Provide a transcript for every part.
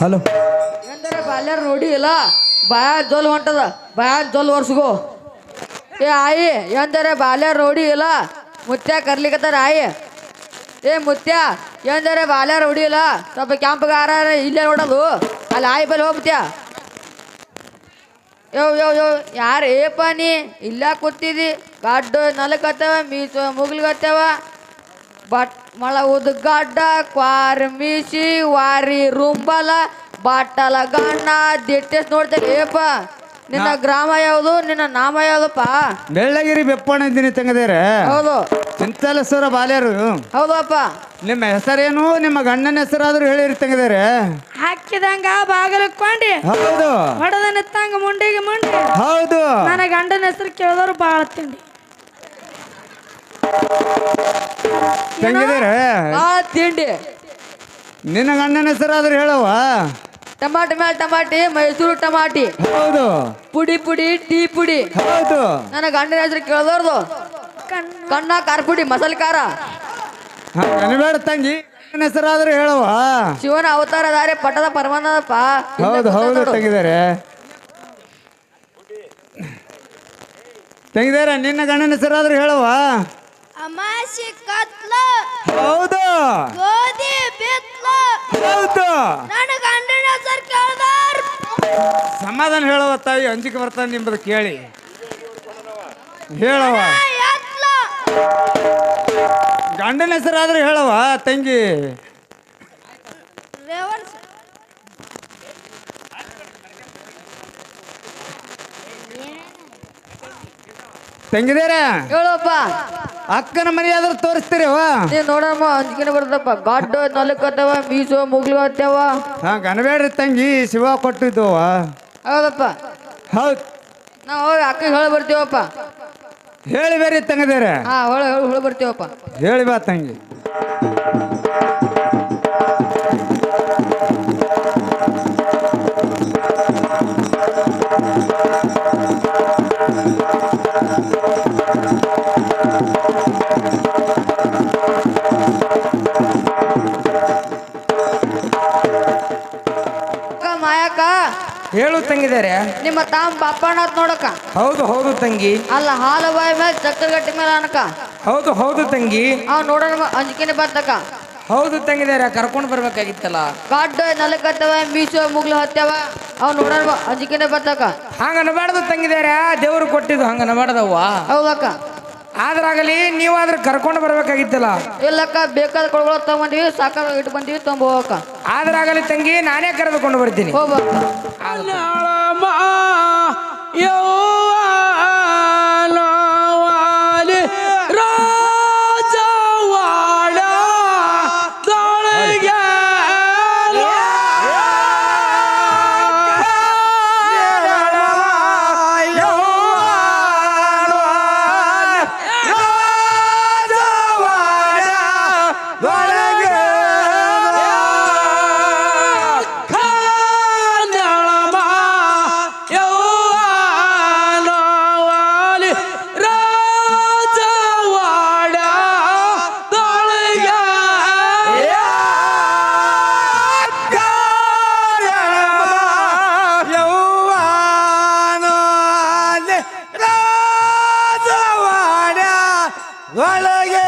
Hello. ಎಂದರೆ ಬಾಲ್ಯಾರ ನೋಡಿ ಇಲ್ಲ? ಬಾಯ ಜೋಲ್ ಹೊಂಟದ. ಬಾಯ ಜೋಲ್ ವರ್ಷಗೋ ಏ ಆಯಿ ಎಂದರೆ ಬಾಲ್ಯಾರ ರೋಡಿ ಇಲ್ಲ? ಮುತ್ಯ ಕರ್ಲಿಕತ್ತಾರ ಆಯಿ. ಏ ಮುತ್ಯ ಎಂದರೆ ಬಾಲ್ಯಾರ ರೋಡಿ ಇಲ್ಲ? ಸ್ವಲ್ಪ ಕ್ಯಾಂಪ್ಗಾರ ಇಲ್ಲೇ ನೋಡೋದು. ಅಲ್ಲಿ ಆಯಿ ಬಲ್ಲಿ ಹೋಗ್ಬಿತ್ಯ ಯೋ ಯೋ ಯೋ, ಯಾರು ಏಪ ನೀ? ಇಲ್ಲ ಕೂತಿದಿ. ಗಡ್ಡು ನಲಕತ್ತವ, ಮೀಸು ಮುಗ್ಲಿಗತ್ತವ. ಬಟ್ ಮಳ ಉದ್ಗಡ್ಡ ಕ್ವಾರ್ ಮೀಸಿ ವಾರಿ ರುಂಬಲ ಬಾಟಲ ಗಣ್ಣ ದಿಟ್ಟೆಸ್ ನೋಡ್ತೇವೆ ಏಪ ನಿನ್ನ ಗ್ರಾಮ ಯಾವುದು ನಿನ್ನ ನಾಮ ಯಾವುದಪ್ಪ? ಬೆಳ್ಳಗಿರಿ ಬೆಪ್ಪಣ ಇದ್ದೀನಿ ತಂಗದೇರ. ಹೌದು. ಚಿಂತಲಸ್ವರ ಬಾಲ್ಯರು. ಹೌದಪ್ಪ. ನಿಮ್ಮ ಹೆಸರೇನು ನಿಮ್ಮ ಗಂಡನ ಹೆಸರಾದ್ರೂ ಹೇಳಿರಿ ತಂಗದೇರ. ಹಾಕಿದಂಗ ಬಾಗಲಕ್ಕೊಂಡಿ ಹೌದು. ಹೊಡೆದ ನಿತ್ತಂಗ ಮುಂಡಿಗೆ ಮುಂಡಿ. ಹೌದು. ನನ್ನ ಗಂಡನ ಹೆಸರು ಕೇಳಿದವರು ಬಾಳ ತಿಂಡಿ. ತಂಗಿದೇರ? ಆ ತಿಂಡಿ. ನಿನ್ನ ಗಂಡನ ಹೆಸರಾದ್ರೂ ಹೇಳವ ಟಮಾಟಿ ಮೇಲೆ ಟಮಾಟಿ ಮೈಸೂರು ಟಮಾಟಿ. ಹೌದು. ಪುಡಿ ಪುಡಿ ಟೀ ಪುಡಿ. ಹೌದು. ನನ್ನ ಗಂಡನ ಹೆಸರು ಕೇಳದವ್ರದು ಕಣ್ಣ ಖಾರ ಪುಡಿ ಮಸಾಲೆ ಖಾರ. ಬೇಡ ತಂಗಿ. ಗಂಡನ ಹೆಸರಾದ್ರೂ ಹೇಳವ್ವ. ಶಿವನ ಅವತಾರ ದಾರಿ ಪಟ್ಟದ ಪರಮಾನದಪ್ಪ. ಹೌದು ಹೌದು ತಂಗಿದಾರೆ. ತಂಗಿದಾರೆ ನಿನ್ನ ಗಂಡನ ಹೆಸರಾದ್ರೂ ಹೇಳವ್ವ. ಅಮಾಸಿ ಕತ್ಲ. ಹೌದು? ಗೋಧಿ ಬಿತ್ಲ. ಹೌದು? ನನ್ನ ಗಂಡನ ಹೆಸರು ಕೇಳಿದವ್ರು ಸಮಾಧಾನ ಹೇಳವ ತಾಯಿ ಅಂಜಿಕೆ ಬರ್ತಾನೆ ನಿಮ್ಮದು ಕೇಳಿ. ಹೇಳವ ಎತ್ಲ. ಗಂಡನ ಹೆಸರಾದ್ರೆ ಹೇಳವ ತಂಗಿ. ತಂಗಿದೇರ? ಹೇಳಪ್ಪ ಅಕ್ಕನ ಮನೆಯಾದ್ರೂ ತೋರಿಸ್ತೀರಿ ನೀ ನೋಡಮ್ಮ ಅಂಜಿಕೆನೆ ಬರ್ತಪ್ಪ ಗಡ್ಡು ನಲಕತ್ತವ ಮೀಸು ಮುಗ್ಲಿಗತ್ತವ ಹಾ ಗನಬೇಡ್ರಿ ತಂಗಿ ಶಿವ ಕೊಟ್ಟಿದ್ದವ ಹೌದಪ್ಪ. ಹೌದು. ನಾವು ಹೋಗಿ ಅಕ್ಕಗೆ ಹೇಳಿ ಬರ್ತೀವಪ್ಪ. ಹೇಳಿ ಬೇರೆ ತಂಗದೇರ. ಹಾ ಹೊಳ ಹೇಳಿ ಹೇಳಿ ಬರ್ತೀವಪ್ಪ. ಹೇಳಿ ಬಾ ತಂಗಿ. ಹೇಳು ತಂಗಿದಾರೆ. ನಿಮ್ಮ ತಾಮ್ ಬಾಪಣ್ಣ ಅಂತ ನೋಡಕ್ಕ ಹೌದು ಹೌದು ತಂಗಿ. ಅಲ್ಲ ಹಾಲು ಬಾಯಿ ಮೇಲೆ ಚಕ್ಕಗಟ್ಟಿ ಮೇಲೆ ಅನಕ ಹೌದು ಹೌದು ತಂಗಿ. ಅವ್ ನೋಡೋಣ ಅಂಜಿಕೆನೆ ಬರ್ತಕ ಹೌದು ತಂಗಿದಾರೆ ಕರ್ಕೊಂಡು ಬರ್ಬೇಕಾಗಿತ್ತಲ್ಲ. ಕಾಡ್ ನಲಕತ್ತವ ಮೀಸು ಮುಗ್ಲು ಹತ್ತವ ಅವ್ ನೋಡೋಣ ಅಂಜಿಕೆನೆ ಬರ್ತಕ ಹಂಗ ಅನಬಾರ್ದು ತಂಗಿದಾರೆ ದೇವ್ರು ಕೊಟ್ಟಿದ್ದು ಹಂಗ ಅನಬಾರ್ದವ್ವ ಹೌದಕ್ಕ. ಆದ್ರಾಗಲಿ ನೀವಾದ್ರೆ ಕರ್ಕೊಂಡು ಬರ್ಬೇಕಾಗಿತ್ತಲ್ಲ? ಇಲ್ಲಕ್ಕ ಬೇಕಾದ ಕೊಡಗಳು ತಗೊಂಡಿವಿ ಸಾಕಾಗ ಇಟ್ಟು ಬಂದಿವಿ ತಗೊಂಬೋಕ ಹೋಗಕ್ಕ ಆದ್ರಾಗಲಿ ತಂಗಿ ನಾನೇ ಕರೆದುಕೊಂಡು ಬರ್ತೀನಿ. ಹೋಗ್ಬಕ್ಕ ಒಳಗೆ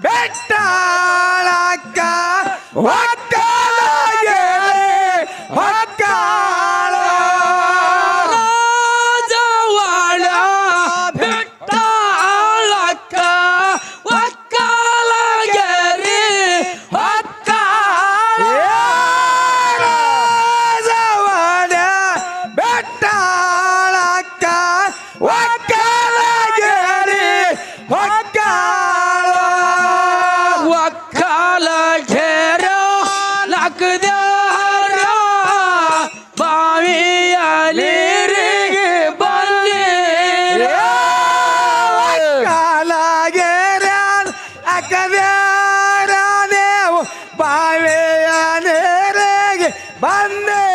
ಬೆಟ್ಟಾಳಕ್ಕ Bande!